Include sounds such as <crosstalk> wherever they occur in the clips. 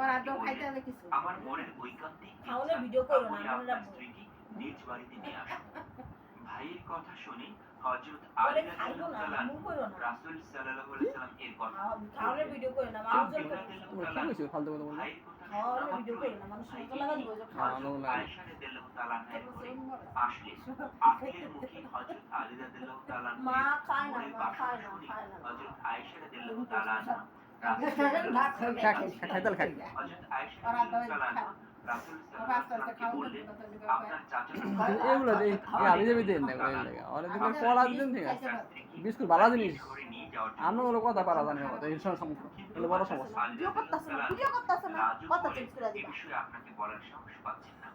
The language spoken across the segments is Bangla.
আমার মনের ঐকান্তিক ভিডিও করো না, আপনার স্ত্রীকে নিজ বাড়িতে নিয়ে আসুন <laughs> ভাইয়ের কথা শুনে হযরত আলী রাদিয়াল্লাহু করো রাসূল সাল্লাল্লাহু আলাইহি সাল্লাম এর কথা খাওয়ালে ভিডিও করে না ও, কি তাআলা ফালতু কথা বলছো শোনা ভিডিও করে না মানুষ মতো লাগাতে বলছো খাওয়া আনো না। আয়েশা রাদিয়াল্লাহু তাআলা এর ঘরে আসলেন <laughs> আখিরের মুখে হযরত আলী রাদিয়াল্লাহু তাআলা মা খায় না মা খায় না খায় না। হযরত আয়েশা রাদিয়াল্লাহু তাআলা খাক খাই এগুলো আমি যাবি দেন দিন ঠিক আছে বিস্কুট ভালো জিনিস আমরা ওগুলো কথা পারা জানি সমস্যা বড় সমস্যা আপনাকে বলার সাহস পাচ্ছেন না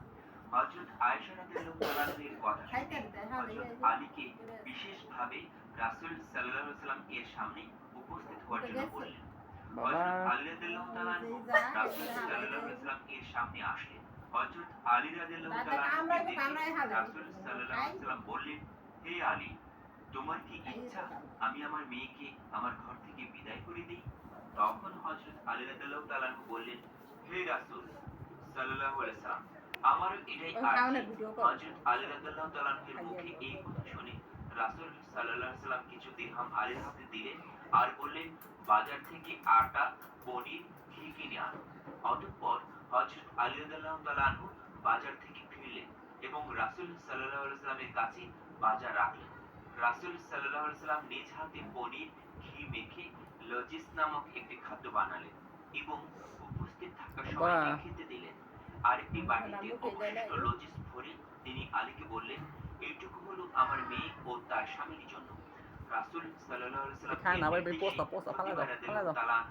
আয়েশা রাদিয়াল্লাহু তাআলার কথা হ্যাঁ, হযরত আলীকে বিশেষভাবে রাসূল সাল্লাল্লাহু আলাইহি ওয়াসাল্লাম এর সামনে উপস্থিত হওয়ার জন্য বললেন বাবা। আলী রাদিয়াল্লাহু তাআলা রাসূল সাল্লাল্লাহু আলাইহি ওয়াসাল্লাম এর সামনে আসলেন হযরত আলী রাদিয়াল্লাহু তাআলা কামড়ায় তো কামড়ায় হালে। রাসূল সাল্লাল্লাহু আলাইহি ওয়াসাল্লাম বললেন হে আলী তোমার কি ইচ্ছা আমি আমার মেয়েকে আমার ঘর থেকে বিদায় করে দিই? তখন হযরত আলী রাদিয়াল্লাহু তাআলা বললেন হে রাসূল সাল্লাল্লাহু আলাইহি সাল্লাম আমারও এটাই আরজি। হযরত আলী রাদিয়াল্লাহু মুখে এই কথা শুনে রাসূল সাল্লাল্লাহু আলাইহি সাল্লাম কিছু দিরহাম আলীর হাতে দিলেন আর বললেন বাজার থেকে আটা পনির ঘি কিনে আনো। অতঃপর হযরত আলী রাদিয়াল্লাহু তাআলা আনহু বাজার থেকে ফিরলেন এবং রাসূল সাল্লাল্লাহু আলাইহি সাল্লামের কাছে বাজার রাখলেন। রাসূল সাল্লাল্লাহু আলাইহি সাল্লাম নিজ হাতে পনির ঘি মেখে লজিস নামক একটি খাদ্য বানালেন এবং উপস্থিত থাকা সবাইকে খেতে দিলেন। আরেকটি বাটিতে অবশিষ্ট লজিস ভরে তিনি আলীকে বললেন এইটুকু হলো আমার মেয়ে ও তার স্বামীর জন্য। রাসূল সাল্লাল্লাহু আলাইহি সাল্লাম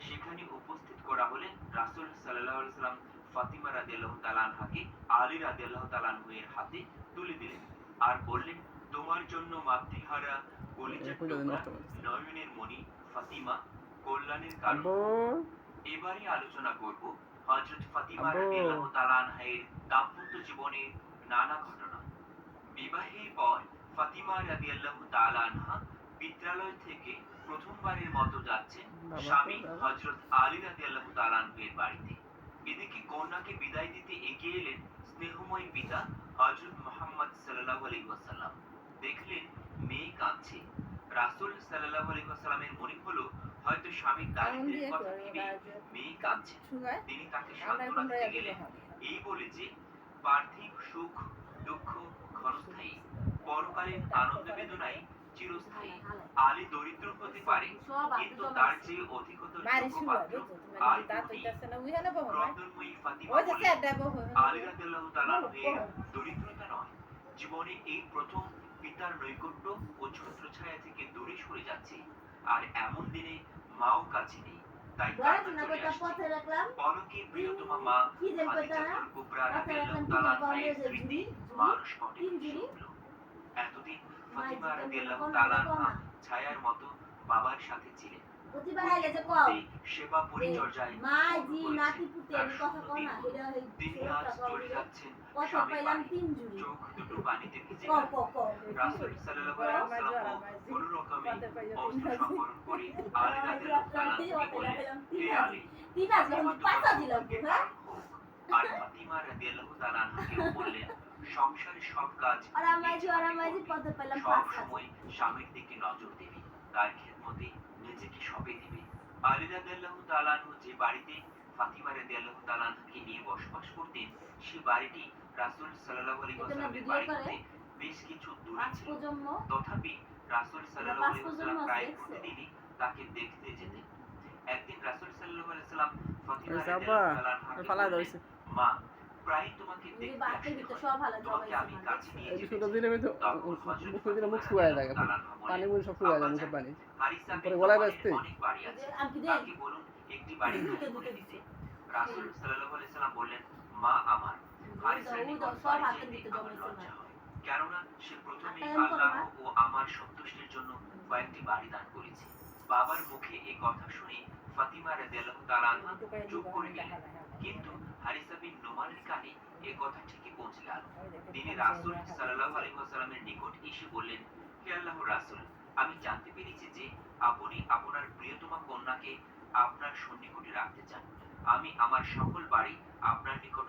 সেখানে উপস্থিত করা হলে রাসূল সাল্লাল্লাহু আলাইহি সাল্লাম ফাতিমা রাদিয়াল্লাহু তাআলা আনহাকে আলী রাদিয়াল্লাহু তাআলা এর হাতে তুলে দিলেন আর বললেন তোমার জন্য মাতৃহারা কলিজার টুকরা। নয়নের মণি ফাতিমা কল্যাণের কারণ এবারে আলোচনা করব। হযরত ফাতিমা। রাদিয়াল্লাহু তাআলা আনহার দাম্পত্য জীবনের নানা ঘটনা। বিবাহের পর ফাতিমা রাদিয়াল্লাহু তাআলা আনহা বিদ্যালয় থেকে প্রথমবারের মতো যাচ্ছেন স্বামী। হযরত আলী রাদিয়াল্লাহু তাআলা আনহুর বাড়িতে। এদিকে কন্যাকে বিদায় দিতে এগিয়ে এলেন স্নেহময় পিতা হযরত মুহাম্মদ সাল্লাল্লাহু আলাইহি ওয়াসাল্লাম। দেখলেন মেয়ে কাঁদছে। রাসূল সাল্লাল্লাহু আলাইহি ওয়াসাল্লামের মনে হলো হয়তো স্বামীর দারিদ্র্যের কথা ভেবে মেয়ে কাঁদছে। তিনি তাকে সান্ত্বনা দিতে গেলেন। এই বলে যে পার্থিব সুখ দুঃখ পরকালীন আনন্দ বেদনাই চিরস্থায়ী। আলী দরিদ্র হতে পারে কিন্তু তার চেয়ে অধিকতর বাড়ি যোগ্য শুকায় পাত্র বুঝছ তুমি আর দাঁত দুটি হইতাছে না উইহানে বহু না রত্নময়ী ফাতিমা ওই যে বলেন, স্যার দেবো আলী রাদিয়াল্লাহু তাআলা এর দরিদ্রতা নয় জীবনে এই প্রথম পিতার নৈকট্য ও ছত্রছায়া থেকে দূরে সরে যাচ্ছে আর এমন দিনে মাও কাছে নেই তাই পলকে প্রিয়তমা মা কি যেন কইতা না খাদিজাতুল কুবরা রাদিয়াল্লাহু তাআলা কি স্মৃতি মানুষ পটে তিন ভেসে জুড়ি? উঠল। এতদিন ফাতিমা রাদিয়াল্লাহু তাআলা। ছায়ার মতো বাবার সাথে ছিলেন সেবা পরিচর্যায় মা জি নাতি পুতে কথা কও এটা আজ কও চলে যাচ্ছেন কত স্বামীর তিন জুড়ি চোখ দুটো পানিতে ভিজে গেল। কও কও রাসূল সাল্লাল্লাহু আলাইহি ওয়াসাল্লাম কোনো রকমে অস্ত্র সংবরণ করে আলী রাদিয়াল্লাহু তাআলা বললেন, হে আলী, তিন আছে পাঁচা দিলাম হ্যাঁ আর ফাতিমা রাদিয়াল্লাহু তাআলা বললেন সংসারের সব কাজ আর আমাজি আর আমাজি পথে পেলাম সব পাঁচ সময় স্বামীর দিকে নজর দেবে তার খেদমতে নিজেকে সবে দিবে। আলী রাদিয়াল্লাহু তাআলা যে বাড়িতে ফাতিমা রাদিয়াল্লাহু তাআলা আনহাকে নিয়ে বসবাস করতেন সেই বাড়িটি রাসূল সাল্লাল্লাহু আলাইহি ওয়াসাল্লামের বাড়ি থেকে বেশ কিছু দূরে ছিল। তথাপি রাসূল সাল্লাল্লাহু আলাইহি ওয়াসাল্লাম প্রায় প্রতিদিনই তাকে দেখতে যেতেন। একদিন রাসূল সাল্লাল্লাহু আলাইহি সাল্লাম ফাতিমা রাদিয়াল্লাহু সাব্বা, তাআলা আনহাকে ফালাই বললেন, মা প্রায় তোমাকে দেখতে বাতের আসতে ভিতর। সব ভালো তোমাকে আমি কাছে নিয়ে যেতে ছোট দিলে তো মুখ দিলে মুখ শুকায় যায় রাদিয়াল্লাহু তাআলা আনহা পানি বলেন, মুখ সব শুকায় যায় মুখের পানি পরে গলায় ওমরের বাজতে? অনেক বাড়ি আছে। আমি কি দেই তাকে বলুন একটি বাড়ি দুটো দুটো দিতে। দিতে। রাসূল সাল্লাল্লাহু আলাইহি সাল্লাম বললেন মা আমার কেননা সে প্রথমেই আল্লাহ ও আমার সন্তুষ্টির জন্য কয়েকটি বাড়ি দান করেছে। বাবার মুখে এই কথা শুনে ফাতিমা রাদিয়াল্লাহু তাআলা আনহা চুপ করে গেলেন। কিন্তু হারিসা বিন নোমানের কানে এই কথা ঠিকই পৌঁছে গেল তিনি রাসূল সাল্লাল্লাহু আলাইহি ওয়াসাল্লামের নিকট এসে বললেন হে আল্লাহর রাসূল আমি জানতে পেরেছি যে আপনি আপনার প্রিয়তমা কন্যাকে আপনার সন্নিকটে রাখতে চান। আমি আমার সকল বাড়ি আপনার নিকট